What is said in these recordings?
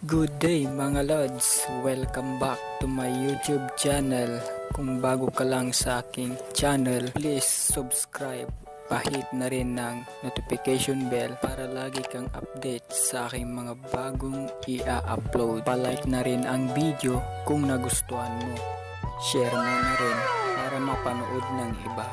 Good day mga lods! Welcome back to my YouTube channel. Kung bago ka lang sa aking channel, please subscribe. Pahit na rin ng notification bell para lagi kang update sa aking mga bagong i-upload. Palike na rin ang video kung nagustuhan mo. Share mo na rin para mapanood ng iba.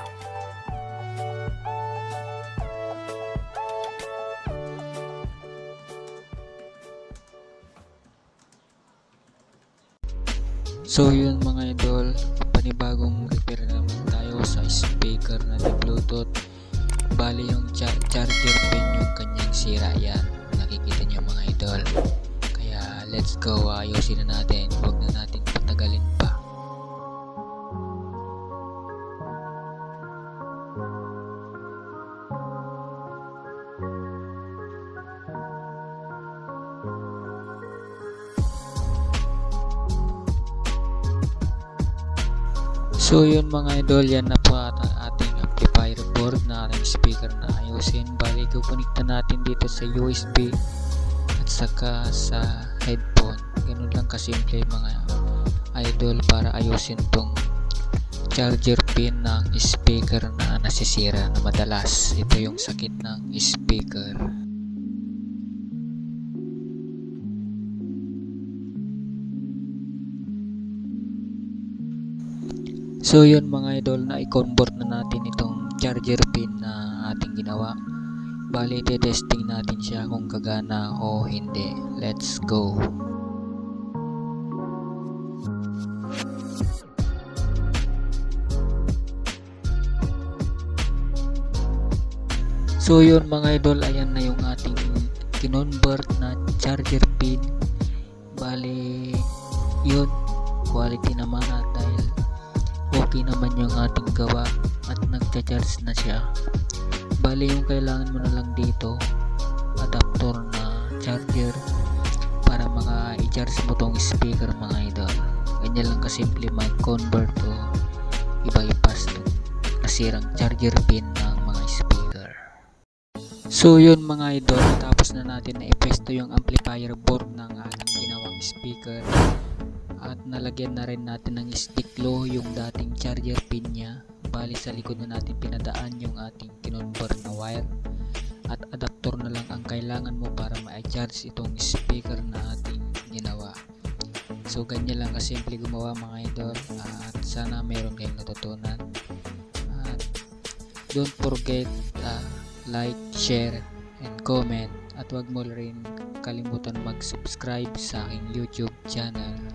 So yun mga idol, panibagong repair na naman tayo sa speaker na may bluetooth. Bali yung cha- charger pin yung kanyang sira yan. Nakikita nyo mga idol. Kaya let's go, ayusin na natin. Huwag na natin So yun mga idol, yan na po at ating amplifier board na ating speaker na ayusin. Bali, kukunikta natin dito sa USB at saka sa headphone. Ganun lang kasimple mga idol para ayusin tong charger pin ng speaker na nasisira na madalas. Ito yung sakit ng speaker. So yun mga idol na i-convert na natin itong charger pin na ating ginawa. Bali, testing natin siya kung gagana o hindi. Let's go! So yun mga idol, ayan na yung ating kinonvert na charger pin. Bali, yun, quality naman at dahil okay naman yung ating gawa at nagcha-charge na siya. Bali yung kailangan mo na lang dito adapter na charger para maka i-charge mo tong speaker mga idol. Ganyan lang kasimple mag-convert to iba-ipas tong nasirang charger pin ng mga speaker. So yun mga idol. Tapos na natin na ipesto yung amplifier board ng ating ginawang speaker at nalagyan na rin natin ng stick low yung dating charger pin niya. Bali sa likod na natin pinadaan yung ating kinonvert na wire. At adapter na lang ang kailangan mo para ma-charge itong speaker na ating ginawa. So ganyan lang kasimple gumawa mga idol. At sana meron kayong natutunan. At don't forget uh, like, share, and comment. At wag mo rin kalimutan mag-subscribe sa aking YouTube channel